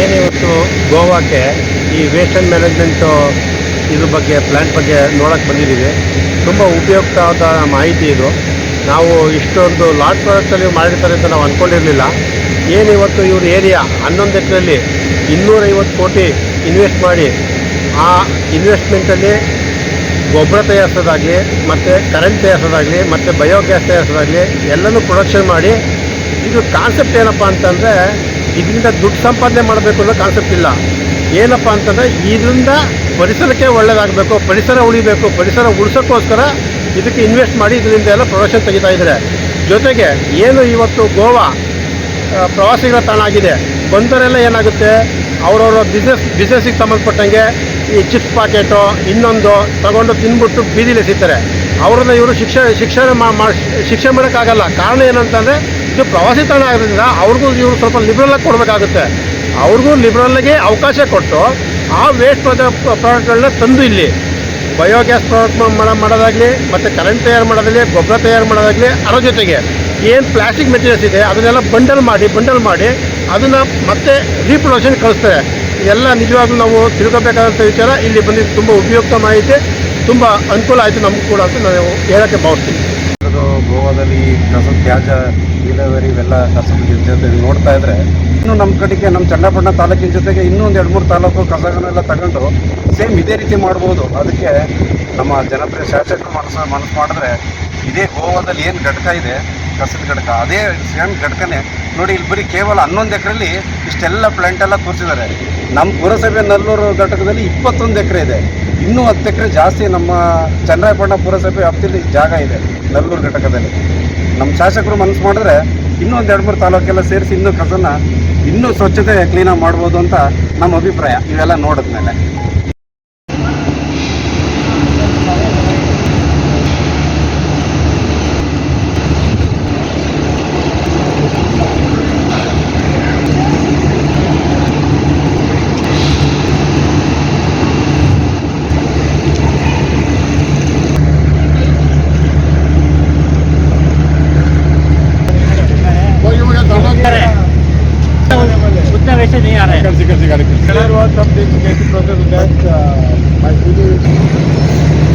ಏನಿವತ್ತು ಗೋವಾಕ್ಕೆ ಈ ವೇಸ್ಟ್ ಆ್ಯಂಡ್ ಮ್ಯಾನೇಜ್ಮೆಂಟು ಇದ್ರ ಬಗ್ಗೆ ಪ್ಲ್ಯಾಂಟ್ ಬಗ್ಗೆ ನೋಡೋಕ್ಕೆ ಬಂದಿದ್ದೀವಿ. ತುಂಬ ಉಪಯುಕ್ತವಾದ ಮಾಹಿತಿ ಇದು. ನಾವು ಇಷ್ಟೊಂದು ಲಾಟ್ ಪ್ರಾಡಕ್ಟಲ್ಲಿ ಮಾಡಿರ್ತಾರೆ ಅಂತ ನಾವು ಅಂದ್ಕೊಂಡಿರಲಿಲ್ಲ ಏನಿವತ್ತು ಇವ್ರ ಏರಿಯಾ ಹನ್ನೊಂದು ಎಕರೆಯಲ್ಲಿ ಇನ್ನೂರೈವತ್ತು ಕೋಟಿ ಇನ್ವೆಸ್ಟ್ ಮಾಡಿ, ಆ ಇನ್ವೆಸ್ಟ್ಮೆಂಟಲ್ಲಿ ಗೊಬ್ಬರ ತಯಾರಿಸೋದಾಗಲಿ, ಮತ್ತು ಕರೆಂಟ್ ತಯಾರಿಸೋದಾಗಲಿ, ಮತ್ತು ಬಯೋಗ್ಯಾಸ್ ತಯಾರಿಸೋದಾಗಲಿ ಎಲ್ಲನೂ ಪ್ರೊಡಕ್ಷನ್ ಮಾಡಿ, ಇದು ಕಾನ್ಸೆಪ್ಟ್ ಏನಪ್ಪ ಅಂತಂದರೆ ಇದರಿಂದ ದುಡ್ಡು ಸಂಪಾದನೆ ಮಾಡಬೇಕು ಅನ್ನೋ ಕಾನ್ಸೆಪ್ಟ್ ಇಲ್ಲ. ಏನಪ್ಪ ಅಂತಂದರೆ ಇದರಿಂದ ಪರಿಸರಕ್ಕೆ ಒಳ್ಳೆಯದಾಗಬೇಕು ಪರಿಸರ ಉಳಿಬೇಕು, ಪರಿಸರ ಉಳಿಸೋಕ್ಕೋಸ್ಕರ ಇದಕ್ಕೆ ಇನ್ವೆಸ್ಟ್ ಮಾಡಿ ಇದರಿಂದ ಎಲ್ಲ ಪ್ರೊಡಕ್ಷನ್ ತೆಗಿತಾ ಇದ್ದಾರೆ ಜೊತೆಗೆ ಏನು ಇವತ್ತು ಗೋವಾ ಪ್ರವಾಸಿಗಳ ತಾಣ ಆಗಿದೆ. ಬಂದವರೆಲ್ಲ ಏನಾಗುತ್ತೆ? ಅವರವರ ಬಿಸ್ನೆಸ್ ಬಿಸ್ನೆಸ್ಸಿಗೆ ಸಂಬಂಧಪಟ್ಟಂಗೆ ಈ ಚಿಪ್ಸ್ ಪಾಕೆಟು ಇನ್ನೊಂದು ತಗೊಂಡು ತಿಂದ್ಬಿಟ್ಟು ಬೀದಿಲಿ ಎಸಿತಾರೆ. ಅವ್ರನ್ನ ಇವರು ಶಿಕ್ಷಣ ಶಿಕ್ಷಣ ಮಾ- ಮಾ- ಶಿಕ್ಷೆ ಮಾಡೋಕ್ಕಾಗಲ್ಲ. ಕಾರಣ ಏನಂತಂದರೆ, ಇದು ಪ್ರವಾಸಿ ತಾಣ ಆಗೋದ್ರಿಂದ ಅವ್ರಿಗೂ ಇವರು ಸ್ವಲ್ಪ ಲಿಬ್ರಲಾಗಿ ಕೊಡಬೇಕಾಗುತ್ತೆ. ಅವ್ರಿಗೂ ಲಿಬ್ರಲ್ಗೆ ಅವಕಾಶ ಕೊಟ್ಟು ಆ ವೇಸ್ಟ್ ಪ್ರಾಡಕ್ಟ್ಗಳನ್ನ ತಂದು ಇಲ್ಲಿ. ಬಯೋಗ್ಯಾಸ್ ಪ್ರಾಡಕ್ಟ್ ಮಾಡ, ಮಾಡೋದಾಗಲಿ, ಮತ್ತು ಕರೆಂಟ್ ತಯಾರು ಮಾಡೋದಾಗಲಿ, ಗೊಬ್ಬರ ತಯಾರು ಮಾಡೋದಾಗಲಿ, ಅದರ ಜೊತೆಗೆ ಏನು ಪ್ಲಾಸ್ಟಿಕ್ ಮೆಟೀರಿಯಲ್ಸ್ ಇದೆ, ಅದನ್ನೆಲ್ಲ ಬಂಡಲ್ ಮಾಡಿ ಬಂಡಲ್ ಮಾಡಿ ಅದನ್ನು ಮತ್ತೆ ರೀಪ್ರೊಡಕ್ಷನ್ ಕಳಿಸ್ತಾರೆ. ಎಲ್ಲ ನಿಜವಾಗ್ಲೂ ನಾವು ತಿಳ್ಕೊಬೇಕಾದಂಥ ವಿಚಾರ ಇಲ್ಲಿ ಬಂದಿದ್ದು ತುಂಬ ಉಪಯುಕ್ತ ಮಾಹಿತಿ. ತುಂಬ ಅನುಕೂಲ ಆಯಿತು ನಮಗೂ ಕೂಡ ಅಂತ ನಾನು ಹೇಳೋಕ್ಕೆ ಅದು ಗೋವಾದಲ್ಲಿ ಕಸದ ತ್ಯಾಜ್ಯ ವಿಲೇವಾರಿ ಇವೆಲ್ಲ ಕಸದ ಜೊತೆ ನೋಡ್ತಾ ಇದ್ರೆ ಇನ್ನು ನಮ್ಮ ಕಡೆಗೆ, ನಮ್ಮ ಚನ್ನಪಟ್ಟಣ ತಾಲೂಕಿನ ಜೊತೆಗೆ ಇನ್ನೊಂದು ಎರಡು ಮೂರು ತಾಲೂಕು ಕಸಗಳನ್ನೆಲ್ಲ ತಗೊಂಡು ಸೇಮ್ ಇದೇ ರೀತಿ ಮಾಡ್ಬೋದು. ಅದಕ್ಕೆ ನಮ್ಮ ಜನಪ್ರಿಯ ಶಾಸಕರು ಮನಸ್ಸು ಮನಸ್ಸು ಮಾಡಿದ್ರೆ ಇದೇ ಗೋವಾದಲ್ಲಿ ಏನು ಘಟಕ ಇದೆ, ಕಸದ ಘಟಕ, ಅದೇ ಸೇಮ್ ಘಟಕನೇ. ನೋಡಿ, ಇಲ್ಲಿ ಬರೀ ಕೇವಲ ಹನ್ನೊಂದು ಎಕರೆಯಲ್ಲಿ ಇಷ್ಟೆಲ್ಲ ಪ್ಲಾಂಟ್ ಎಲ್ಲ ಕೂರಿಸಿದ್ದಾರೆ. ನಮ್ಮ ಪುರಸಭೆ ನಲ್ಲೂರು ಘಟಕದಲ್ಲಿ ಇಪ್ಪತ್ತೊಂದು ಎಕರೆ ಇದೆ. ಇನ್ನೂ ಹತ್ತು ಎಕರೆ ಜಾಸ್ತಿ ನಮ್ಮ ಚನ್ನರಾಯಪಟ್ಟಣ ಪುರಸಭೆ ವ್ಯಾಪ್ತಿಯಲ್ಲಿ ಜಾಗ ಇದೆ, ನಲ್ಲೂರು ಘಟಕದಲ್ಲಿ. ನಮ್ಮ ಶಾಸಕರು ಮನಸ್ಸು ಮಾಡಿದ್ರೆ ಇನ್ನೂ ಒಂದು ಎರಡು ಮೂರು ತಾಲೂಕೆಲ್ಲ ಸೇರಿಸಿ ಇನ್ನೂ ಕಸನ ಇನ್ನೂ ಸ್ವಚ್ಛತೆ ಕ್ಲೀನಾಗಿ ಮಾಡ್ಬೋದು ಅಂತ ನಮ್ಮ ಅಭಿಪ್ರಾಯ. ಇವೆಲ್ಲ ನೋಡಿದ್ಮೇಲೆ. वैसे नहीं आ रहा है Clear was something, make a process that uh, my video is